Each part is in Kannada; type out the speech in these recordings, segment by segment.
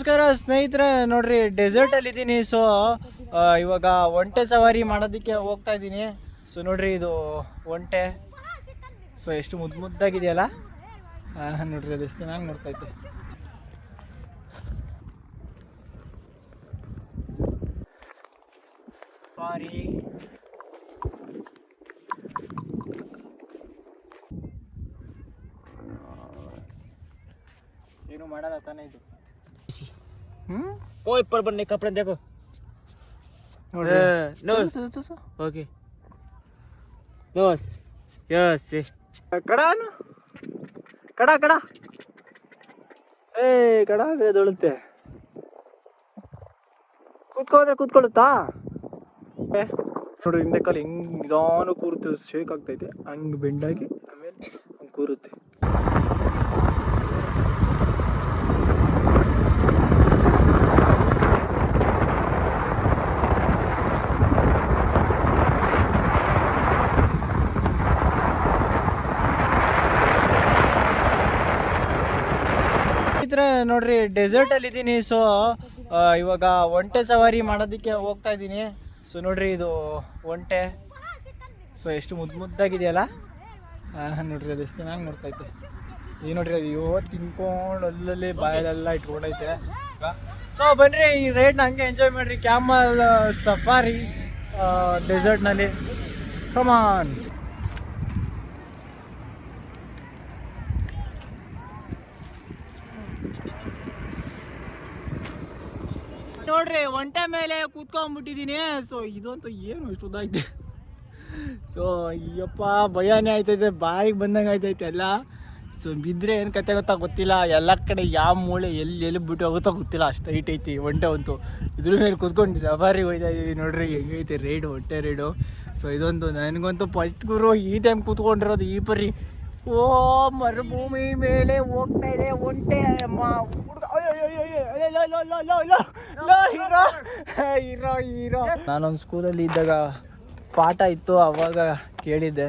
ನಮಸ್ಕಾರ ಸ್ನೇಹಿತರೆ, ನೋಡ್ರಿ ಡೆಸರ್ಟ್ ಅಲ್ಲಿ ಇದ್ದೀನಿ ಸೊ ಇವಾಗ ಒಂಟೆ ಸವಾರಿ ಮಾಡೋದಕ್ಕೆ ಹೋಗ್ತಾ ಇದ್ದೀನಿ ಸೊ ನೋಡ್ರಿ, ಇದು ಒಂಟೆ. ಸೊ ಎಷ್ಟು ಮುದ್ದು ಮುದ್ದಾಗಿದೆಯಲ್ಲ? ನೋಡ್ರಿ, ಅದು ಎಷ್ಟು ಚೆನ್ನಾಗಿ ಸೊ ಸಾರಿ ಏನು ಮಾಡಲ್ಲ ತಾನೇ ಇದು. कोई पर बनने कपड़े देखो ನೋಡ್ರಿ ನೋ. ತೋರ್ಸು, ತೋರ್ಸು. ओके यस यस ಕಡ ಅನ್ನು. ಕಡ ಕಡ ಏ ಕಡ ಅಂದ್ರೆ ದೊಳುತ್ತೆ ಕೂತ್ಕೊಂಡ್ರೆ ಕೂತ್ಕೊಳ್ಳುತ್ತಾ ಏ, ನೋಡ್ರಿ ಹಿಂದೆ ಕಾಲು ಹೆಂಗ್ ನಿಧಾನ ಕೂರುತ್ತೆ ಶೇಕ್ ಆಗ್ತೈತೆ ಹಂಗ್ ಬೆಂಡಾಗಿ ಆಮೇಲೆ ಹಂಗ್ ಕೂರುತ್ತೆ ನೋಡ್ರಿ ಡೆಸರ್ಟ್ ಅಲ್ಲಿ ಇದ್ದೀನಿ ಸೊ ಇವಾಗ ಒಂಟೆ ಸವಾರಿ ಮಾಡೋದಕ್ಕೆ ಹೋಗ್ತಾ ಇದ್ದೀನಿ ಸೊ ನೋಡ್ರಿ, ಇದು ಒಂಟೆ. ಸೊ ಎಷ್ಟು ಮುದ್ದು ಮುದ್ದಾಗಿದೆಯಲ್ಲ? ನೋಡ್ರಿ, ಅದು ಎಷ್ಟು ಚೆನ್ನಾಗಿ ನೋಡ್ತೈತೆ ಈ ನೋಡ್ರಿ, ಅದು ಅಯ್ಯೋ ತಿನ್ಕೊಂಡು ಅಲ್ಲಲ್ಲಿ ಬಾಯಲೆಲ್ಲ ಇಟ್ಕೊಂಡೈತೆ. ಸೊ ಬನ್ರಿ, ಈ ರೈಡ್ನ ಹಂಗೆ ಎಂಜಾಯ್ ಮಾಡ್ರಿ. ಕ್ಯಾಮಲ್ ಸಫಾರಿ ಡೆಸರ್ಟ್ನಲ್ಲಿ ಕಮಾನ್ ನೋಡ್ರಿ, ಒಂಟೆ ಮೇಲೆ ಕೂತ್ಕೊಂಡ್ಬಿಟ್ಟಿದ್ದೀನಿ. ಸೊ ಇದಂತೂ ಏನು ಇಷ್ಟು ಸೊ ಅಯ್ಯಪ್ಪ, ಭಯನೇ ಆಯ್ತೈತೆ, ಬಾಯಿಗೆ ಬಂದಂಗೆ ಆಯ್ತೈತೆ ಎಲ್ಲ. ಸೊ ಬಿದ್ದರೆ ಏನು ಕತೆ ಗೊತ್ತಾ ಗೊತ್ತಿಲ್ಲ. ಎಲ್ಲ ಕಡೆ ಯಾವ ಮೂಳೆ ಎಲ್ಲಿ ಎಲ್ಲಿ ಬಿಟ್ಟು ಹೋಗುತ್ತೋ ಗೊತ್ತಿಲ್ಲ. ಅಷ್ಟು ಹೈಟ್ ಐತಿ ಒಂಟೆ ಅಂತೂ. ಇದ್ರ ಮೇಲೆ ಕೂತ್ಕೊಂಡು ಸಫಾರಿ ಹೋಯ್ತಾ ಇದೀವಿ ನೋಡ್ರಿ ಹೆಂಗೈತೆ ರೈಡು ಹೊಟ್ಟೆ ರೈಡು. ಸೊ ಇದೊಂದು, ನನಗಂತೂ ಫಸ್ಟ್ ಗುರು ಈ ಟೈಮ್ ಕೂತ್ಕೊಂಡಿರೋದು ಈ ಪರಿ. ಓ ಮರುಭೂಮಿ ಮೇಲೆ ಹೋಗ್ತಾ ಇದೆ ಒಂಟೆ ಹೀರೋ ಹೀರೋ ನಾನೊಂದು ಸ್ಕೂಲಲ್ಲಿ ಇದ್ದಾಗ ಪಾಠ ಇತ್ತು ಅವಾಗ ಕೇಳಿದ್ದೆ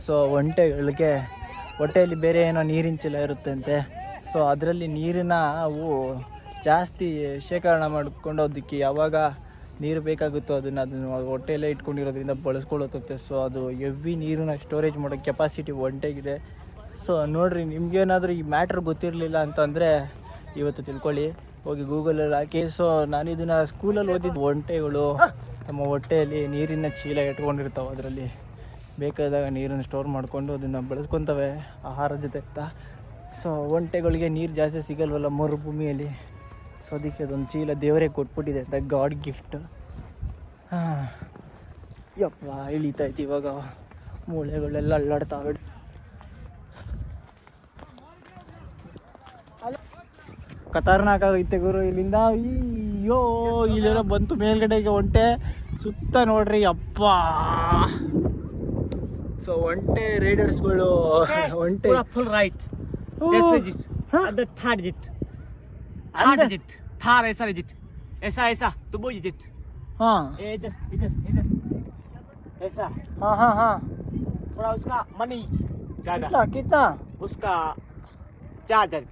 ಸೊ ಒಂಟೆಗಳಿಗೆ ಹೊಟ್ಟೆಯಲ್ಲಿ ಬೇರೆ ಏನೋ ನೀರಿನ ಚೀಲ ಇರುತ್ತಂತೆ ಸೊ ಅದರಲ್ಲಿ ನೀರನ್ನ ಅವು ಜಾಸ್ತಿ ಶೇಖರಣೆ ಮಾಡ್ಕೊಂಡು ಅದಕ್ಕೆ ಯಾವಾಗ ನೀರು ಬೇಕಾಗುತ್ತೋ ಅದನ್ನು ಅದನ್ನು ಹೊಟ್ಟೆಯಲ್ಲೇ ಇಟ್ಕೊಂಡಿರೋದ್ರಿಂದ ಬಳಸ್ಕೊಳ್ಳುತ್ತೆ. ಸೊ ಅದು ಎವ್ವಿ ನೀರನ್ನ ಸ್ಟೋರೇಜ್ ಮಾಡೋ ಕೆಪಾಸಿಟಿ ಒಂಟೆಗಿದೆ. ಸೊ ನೋಡಿರಿ, ನಿಮಗೇನಾದರೂ ಈ ಮ್ಯಾಟ್ರ್ ಗೊತ್ತಿರಲಿಲ್ಲ ಅಂತಂದರೆ ಇವತ್ತು ತಿಳ್ಕೊಳ್ಳಿ. ಹೋಗಿ ಗೂಗಲಲ್ಲಿ ಹಾಕಿ. ಸೊ ನಾನು ಇದನ್ನು ಸ್ಕೂಲಲ್ಲಿ ಓದಿದ್ದು ಒಂಟೆಗಳು ನಮ್ಮ ಹೊಟ್ಟೆಯಲ್ಲಿ ನೀರಿನ ಚೀಲ ಇಟ್ಕೊಂಡಿರ್ತಾವೆ ಅದರಲ್ಲಿ. ಬೇಕಾದಾಗ ನೀರನ್ನು ಸ್ಟೋರ್ ಮಾಡಿಕೊಂಡು ಅದನ್ನು ಬಳಸ್ಕೊತವೆ. ಆಹಾರ ಜೊತೆ ಸೊ ಒಂಟೆಗಳಿಗೆ ನೀರು ಜಾಸ್ತಿ ಸಿಗಲ್ವಲ್ಲ ಮರುಭೂಮಿಯಲ್ಲಿ? ಸೊ ಅದಕ್ಕೆ ಅದೊಂದು ಚೀಲ ದೇವರೇ ಕೊಟ್ಬಿಟ್ಟಿದೆ ಅಂತ ಗಾಡ್ ಗಿಫ್ಟ್. ಹಾಂ. ಯಪ್ಪ ಇಳಿತೈತಿ ಇವಾಗ. ಮೂಳೆಗಳೆಲ್ಲ ಅಲ್ಲಾಡ್ತಾವೆ ಖತರ್ನಾಕ್ ಆಗೈತೆ ಗುರು ಇಲ್ಲಿಂದ ಅಯ್ಯೋ ಇಲ್ಲೆಲ್ಲ ಬಂತು ಮೇಲ್ಗಡೆಗೆ ಒಂಟೆ. ಸುತ್ತ ನೋಡ್ರಿ ಅಪ್ಪ ಸೊ ಒಂಟೆ ರೈಡರ್ಸ್ಗಳು ಒಂಟೆ. ಫುಲ್ ರೈಟ್ ಜಿಟ್ ಜಿಟ್ थार ऐसा नहीं ऐसा ऐसा तो बोल जित हाँ इधर इधर इधर ऐसा हाँ हाँ हाँ थोड़ा उसका मनी ज़्यादा कितना कितना उसका चार हज़ार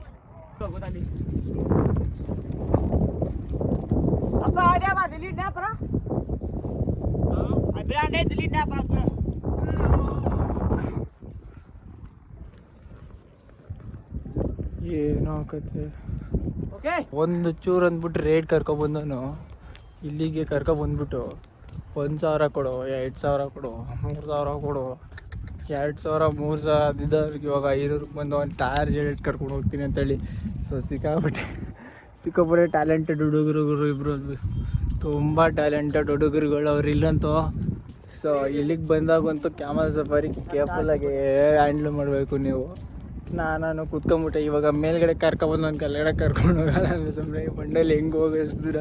ಏನಾಗತ್ತೆ okay. ಒಂದು ಚೂರು ಅಂದ್ಬಿಟ್ಟು ರೇಟ್ ಕರ್ಕೊಬಂದನು ಇಲ್ಲಿಗೆ ಕರ್ಕೊಬಂದ್ಬಿಟ್ಟು ಒಂದು ಸಾವಿರ ಕೊಡು ಎರಡು ಸಾವಿರ ಕೊಡು ಮೂರು ಸಾವಿರ ಕೊಡು ಎರಡು ಸಾವಿರ ಮೂರು ಸಾವಿರ ಅದಿದ್ದವ್ರಿಗೆ ಇವಾಗ ಐನೂರಕ್ಕೆ ಬಂದು ಒಂದು ಟೈರ್ ಜೇಟ್ ಕರ್ಕೊಂಡು ಹೋಗ್ತೀನಿ ಅಂತೇಳಿ. ಸೊ ಸಿಕ್ಕಾಬಿಟ್ಟೆ ಸಿಕ್ಕಾಪಟ್ಟೆ ಟ್ಯಾಲೆಂಟೆಡ್ ಹುಡುಗರುಗಳು ಇಬ್ಬರು ತುಂಬ ಟ್ಯಾಲೆಂಟೆಡ್ ಹುಡುಗರುಗಳು ಅವ್ರು ಇಲ್ಲಂತೂ. ಸೊ ಇಲ್ಲಿಗೆ ಬಂದಾಗಂತೂ ಕ್ಯಾಮ್ರಾ ಸಫಾರಿ ಕೇರ್ಫುಲ್ಲಾಗಿ ಹ್ಯಾಂಡ್ಲ್ ಮಾಡಬೇಕು ನೀವು. ನಾನು ಕುತ್ಕೊಂಬಿಟ್ಟೆ. ಇವಾಗ ಮೇಲ್ಗಡೆ ಕರ್ಕೊಬಂದು ಒಂದು ಕೆಳಗಡೆ ಕರ್ಕೊಂಡು ಹೋಗಲ್ಲ ಸುಮ್ಮನೆ ಬಂಡಲ್ಲಿ ಹೆಂಗೆ ಹೋಗಿಸ್ದಿರ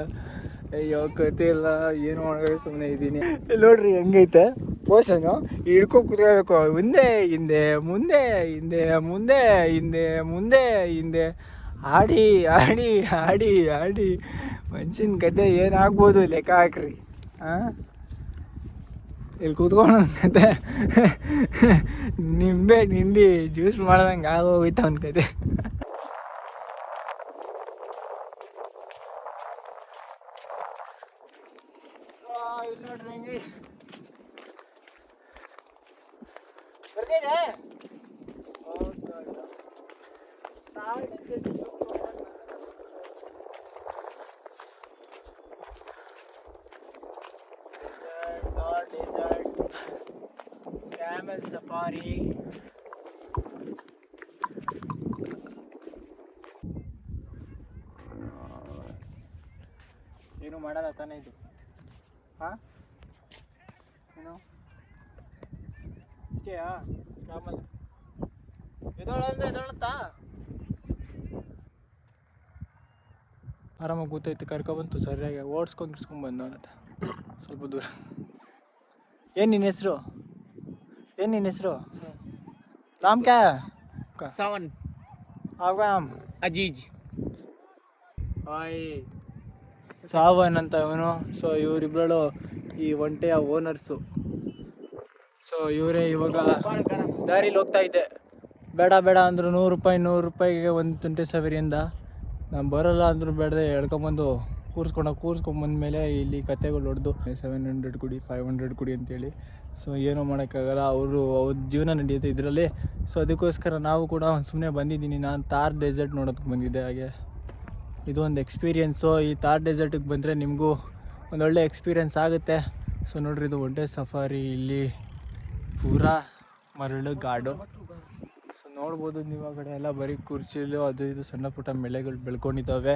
ಅಯ್ಯೋ, ಕತೆ ಇಲ್ಲ. ಏನು ಮಾಡೋದು ಸುಮ್ಮನೆ ಇದ್ದೀನಿ. ನೋಡ್ರಿ, ಹೆಂಗೈತೆ? ಪೋಷನು ಹಿಡ್ಕೊ ಕುತ್ಕೋಬೇಕು ಮುಂದೆ, ಹಿಂದೆ ಮುಂದೆ ಹಿಂದೆ ಮುಂದೆ ಹಿಂದೆ ಮುಂದೆ, ಹಿಂದೆ. ಆಡಿ ಆಡಿ ಆಡಿ ಆಡಿ. ಮನುಷ್ಯನ ಕತೆ ಏನಾಗ್ಬೋದು ಲೆಕ್ಕ ಹಾಕ್ರಿ. ಹಾಂ ಇಲ್ಲಿ ಕೂತ್ಕೊಂಡು ಕತೆ. ನಿಂಬೆ ನಿಂಡಿ ಜ್ಯೂಸ್ ಮಾಡ್ದಂಗೆ ಆಗೋಗಿತ್ತು ಅವ್ನ ಕತೆ ಇಲ್ಲಿ ನೋಡ್ರಿ ಹೆಂಗೆ ಬರ್ತೀನಿ Camel ಸಫಾರಿ ಏನು ಮಾಡಲ್ಲ ತಾನೇ ಇದು. ಹಾ? ಏನು? ಇಷ್ಟೇಯಾ ಕ್ಯಾಮಲ್ ಎದೊಳಂದ್ರೆ ಎದೊಳತ್ತಾ ಆರಾಮಾಗಿ ಗೊತ್ತೈತೆ ಕರ್ಕೊಬಂತು ಸರಿಯಾಗಿ. ಓಡಿಸ್ಕೊಂಡು ಗಿಡ್ಸ್ಕೊಂಡು ಬಂದ ಸ್ವಲ್ಪ ದೂರ. ಏನು ನಿನ್ನ ಹೆಸರು? ಏನು ನಿನ್ನ ಹೆಸರು? ರಾಮ್ ಕ್ಯಾ? ಸಾವನ್. ಆಗಾಮ್ ಅಜೀಜ್. ಹಾಯ್. ಸಾವನ್ ಅಂತ ಇವನು. ಸೊ ಇವರಿಬ್ಬರು ಈ ಒಂಟೆಯ ಓನರ್ಸು. ಸೊ ಇವರೇ ಇವಾಗ ದಾರಿಲಿ ಹೋಗ್ತಾ ಇದ್ದೆ. ಬೇಡ ಬೇಡ ಅಂದರು ನೂರು ರೂಪಾಯಿ ನೂರು ರೂಪಾಯಿಗೆ ಒಂದು ತುಂಟೆ ಸವರಿಯಿಂದ ನಾನು ಬರೋಲ್ಲ ಅಂದರೂ ಬೇಡದೆ ಹೇಳ್ಕೊಂಬಂದು ಕೂರಿಸ್ಕೊಂಡು ಕೂರಿಸ್ಕೊಂಬಂದ್ಮೇಲೆ ಇಲ್ಲಿ ಕತೆಗಳು ಹೊಡೆದು ಸೆವೆನ್ ಹಂಡ್ರೆಡ್ ಕುಡಿ ಫೈವ್ ಹಂಡ್ರೆಡ್ ಕುಡಿ ಅಂತೇಳಿ. ಸೊ ಏನೂ ಮಾಡೋಕ್ಕಾಗಲ್ಲ. ಅವರು ಅವ್ರ ಜೀವನ ನಡೆಯುತ್ತೆ ಇದರಲ್ಲಿ. ಸೊ ಅದಕ್ಕೋಸ್ಕರ ನಾವು ಕೂಡ ಸುಮ್ಮನೆ ಬಂದಿದ್ದೀನಿ. ನಾನು ತಾರ್ ಡೆಸರ್ಟ್ ನೋಡೋದಕ್ಕೆ ಬಂದಿದ್ದೆ. ಹಾಗೆ ಇದು ಒಂದು ಎಕ್ಸ್ಪೀರಿಯೆನ್ಸು ಈ ತಾರ್ ಡೆಸರ್ಟಿಗೆ ಬಂದರೆ ನಿಮಗೂ ಒಂದೊಳ್ಳೆ ಎಕ್ಸ್ಪೀರಿಯೆನ್ಸ್ ಆಗುತ್ತೆ. ಸೊ ನೋಡ್ರಿ, ಇದು ಒಂಟೆ ಸಫಾರಿ. ಇಲ್ಲಿ ಪೂರಾ ಮರಳು ಗಾಡು. ಸೊ ನೋಡ್ಬೋದು ನೀವು ಆ ಕಡೆ ಎಲ್ಲ ಬರೀ ಕುರ್ಚಿಲು, ಅದು ಇದು ಸಣ್ಣ ಪುಟ್ಟ ಬೆಳೆಗಳು ಬೆಳ್ಕೊಂಡಿದ್ದಾವೆ.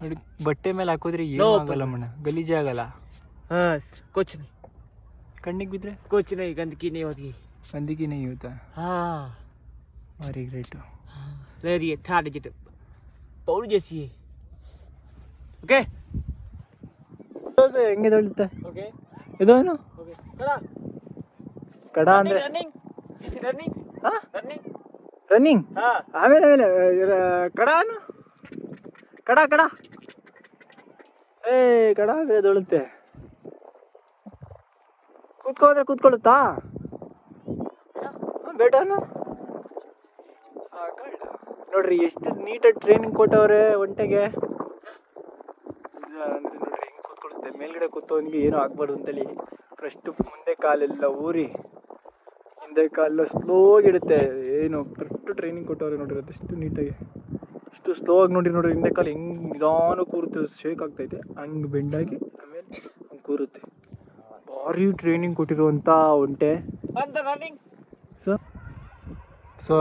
ನೋಡಿ ಬಟ್ಟೆ ಮೇಲೆ ಹಾಕಿದ್ರೆ No ಏನು ಆಗಲ್ಲ ಮಣ್ಣ ಗಲೀಜೇ ಆಗಲ್ಲ यस कुछ नहीं ಕಣ್ಣಿಗೆ ಬಿದ್ದರೆ कुछ नहीं गंदगी नहीं होती ಗಂದಗಿನೇ ಇರುತ್ತಾ हाँ ಭಾರಿ ಗ್ರೇಟು लरिया था डिजिटल पौड़ी जैसी है ओके ದೋಸೆ ಹೆಂಗೆ ತೊಳಿತೆ ओके ಇದೇನು ओके खड़ा ಕಡ ಅಂದರೆ रनिंग जैसे रनिंग ಹಾಂ रनिंग ರನ್ನಿಂಗ್ हाँ ಆಮೇಲೆ ಆಮೇಲೆ ಇರ- ಕಡಾನು ಕಡ ಕಡ. ಏ, ಕಡ ಅಂದರೆ ದೊಳುತ್ತೆ ಕೂತ್ಕೋ ಅಂದ್ರೆ ಕೂತ್ಕೊಳ್ಳುತ್ತಾ ಬೇಟನು. ನೋಡ್ರಿ, ಎಷ್ಟು ನೀಟಾಗಿ ಟ್ರೈನಿಂಗ್ ಕೊಟ್ಟವ್ರೆ ಒಂಟೆಗೆ. ಅಂದರೆ ನೋಡ್ರಿ, ಹಿಂಗೆ ಕೂತ್ಕೊಳುತ್ತೆ ಮೇಲ್ಗಡೆ ಕೂತವನಿಗೆ ಏನೂ ಆಗ್ಬಾರ್ದು ಅಂತೇಳಿ. ಫಸ್ಟು ಮುಂದೆ ಕಾಲೆಲ್ಲ ಊರಿ. ಹಿಂದೆ ಕಾಲೆಲ್ಲ ಸ್ಲೋ ಇಡುತ್ತೆ. ಏನು ಕರೆಕ್ಟು ಟ್ರೈನಿಂಗ್ ಕೊಟ್ಟವ್ರೆ ನೋಡ್ರಿ, ಅದೆಷ್ಟು ನೀಟಾಗಿ. ಇಷ್ಟು ಸ್ಲೋ ಆಗಿ ನೋಡಿ ನೋಡಿರಿ ಹಿಂದೆ ಕಾಲು ಹಿಂಗೆ ನಿಧಾನ ಕೂರುತ್ತೆ ಶೇಕ್ ಆಗ್ತೈತೆ ಹಂಗೆ ಬೆಂಡಾಗಿ ಆಮೇಲೆ ಹಂಗೆ ಕೂರುತ್ತೆ. ಭಾರಿ ಟ್ರೈನಿಂಗ್ ಕೊಟ್ಟಿರುವಂಥ ಒಂಟೆ. ಸೊ ಸೊ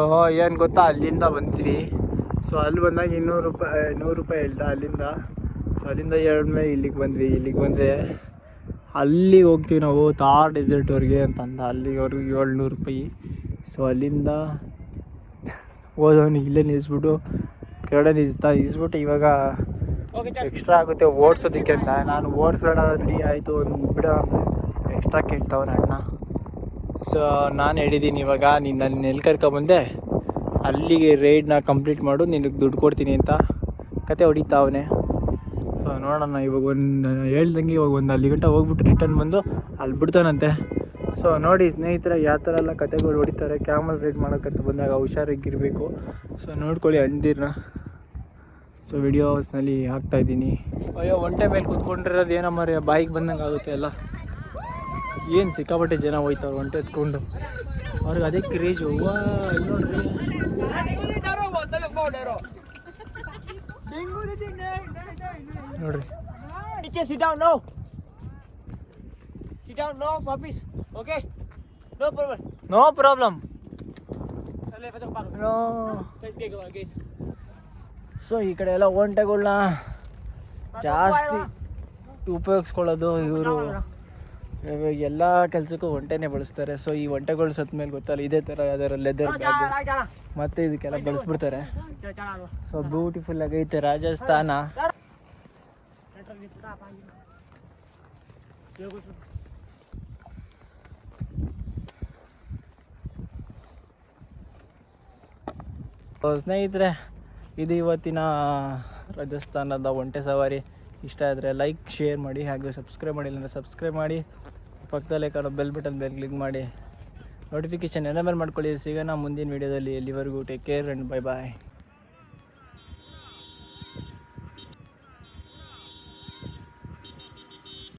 ಏನು ಗೊತ್ತಾ? ಅಲ್ಲಿಂದ ಬಂದ್ವಿ. ಸೊ ಅಲ್ಲಿ ಬಂದಾಗ ಇನ್ನೂರು ರೂಪಾಯಿ ನೂರು ರೂಪಾಯಿ ಹೇಳ್ದ ಅಲ್ಲಿಂದ. ಸೊ ಅಲ್ಲಿಂದ ಎರಡು ಮೇಲೆ ಇಲ್ಲಿಗೆ ಬಂದ್ವಿ. ಇಲ್ಲಿಗೆ ಬಂದರೆ ಅಲ್ಲಿಗೆ ಹೋಗ್ತೀವಿ ನಾವು ತಾರ್ ಡೆಸರ್ಟ್ವರೆಗೆ ಅಂತಂದ. ಅಲ್ಲಿವರೆಗೂ ಏಳ್ನೂರು ರೂಪಾಯಿ. ಸೊ ಅಲ್ಲಿಂದ ಹೋದವನು ಇಲ್ಲೇ ನಿಲ್ಲಿಸ್ಬಿಟ್ಟು ಕೆರಡಲ್ಲಿ ಈಜ್ತಾ ಈಜ್ಬಿಟ್ಟು ಇವಾಗ ಎಕ್ಸ್ಟ್ರಾ ಆಗುತ್ತೆ ಓಡಿಸೋದಕ್ಕೆ ಅಂತ. ನಾನು ಓಡಿಸೋಣ ರೆಡಿ ಆಯಿತು ಒಂದು ಬಿಡ ಎಕ್ಸ್ಟ್ರಾ ಕೇಳ್ತಾವ್ರೆ ಅಣ್ಣ. ಸೊ ನಾನು ಹೇಳಿದ್ದೀನಿ ಇವಾಗ ನೀನು ನನ್ನ ಎಲ್ಲಿ ಕರ್ಕೊಂಬಂದೆ ಅಲ್ಲಿಗೆ ರೈಡ್ನ ಕಂಪ್ಲೀಟ್ ಮಾಡು ನಿನಗೆ ದುಡ್ಡು ಕೊಡ್ತೀನಿ ಅಂತ. ಕತೆ ಹೊಡಿತಾ ಹೊಡಿತಾವನೆ ಸೊ ನೋಡೋಣ ಇವಾಗ ಒಂದು ಹೇಳ್ದಂಗೆ ಇವಾಗ ಒಂದು ಅಲ್ಲಿ ಗಂಟೆ ಹೋಗ್ಬಿಟ್ಟು ರಿಟರ್ನ್ ಬಂದು ಅಲ್ಲಿ ಬಿಡ್ತಾನಂತೆ ಸೊ ನೋಡಿ ಸ್ನೇಹಿತರೆ, ಯಾವ ಥರ ಎಲ್ಲ ಕತೆಗಳು ಹೊಡಿತಾರೆ. ಕ್ಯಾಮಲ್ ರೈಡ್ ಮಾಡೋಕ್ಕಂತ ಬಂದಾಗ ಹುಷಾರಾಗಿರಬೇಕು. ಸೊ ನೋಡ್ಕೊಳ್ಳಿ ಅಂದಿರನ್ನ ಸೊ ವಿಡಿಯೋಸ್ನಲ್ಲಿ ಹಾಕ್ತಾ ಇದ್ದೀನಿ. ಅಯ್ಯೋ, ಒಂಟೆ ಮೇಲೆ ಕೂತ್ಕೊಂಡಿರೋದು ಏನೋ ಮರೆ ಬಾಯಿಗೆ ಬಂದಂಗೆ ಆಗುತ್ತೆ ಎಲ್ಲ. ಏನು ಸಿಕ್ಕಾಪಟ್ಟೆ ಜನ ಹೋಯ್ತಾರೆ ಒಂಟೆ ಎತ್ಕೊಂಡು. ಅವ್ರಿಗೆ ಅದೇ ಕ್ರೇಜ್ ನೋಡ್ರಿ. ನೋಡ್ರಿ. Sit down, no puppies. Okay? No problem. No problem. No. So ಈ ಕಡೆ ಎಲ್ಲ ಒಂಟೆಗಳನ್ನ ಜಾಸ್ತಿ ಉಪಯೋಗಿಸ್ಕೊಳ್ಳೋದು ಇವರು. ಎಲ್ಲ ಕೆಲಸಕ್ಕೂ ಒಂಟೆನೇ ಬಳಸ್ತಾರೆ. ಸೊ ಈ ಒಂಟೆಗಳು ಸತ್ ಮೇಲೆ ಗೊತ್ತಲ್ಲ ಇದೇ ಥರ ಯಾವ್ದಾರ ಲೆದರ್ ಬ್ಯಾಗ್ ಮತ್ತೆ ಇದಕ್ಕೆಲ್ಲ ಬಳಸ್ಬಿಡ್ತಾರೆ. ಸೊ ಬ್ಯೂಟಿಫುಲ್ ಆಗೈತೆ ರಾಜಸ್ಥಾನ. ಸ್ನೇಹಿತರೆ, ಇದು ಇವತ್ತಿನ ರಾಜಸ್ಥಾನದ ಒಂಟೆ ಸವಾರಿ. ಇಷ್ಟ ಆದರೆ ಲೈಕ್ ಶೇರ್ ಮಾಡಿ ಹಾಗೆ ಸಬ್ಸ್ಕ್ರೈಬ್ ಮಾಡಿಲ್ಲ ಅಂದರೆ ಸಬ್ಸ್ಕ್ರೈಬ್ ಮಾಡಿ. ಪಕ್ಕದಲ್ಲೇ ಕಾಣೋ ಬೆಲ್ ಬಟನ್ ಮೇಲೆ ಕ್ಲಿಕ್ ಮಾಡಿ. ನೋಟಿಫಿಕೇಷನ್ ಎನೇಬಲ್ ಮಾಡ್ಕೊಳ್ಳಿ. ಸಿಗೋಣ ಮುಂದಿನ ವೀಡಿಯೋದಲ್ಲಿ ಎಲ್ಲಿವರೆಗೂ take care and bye bye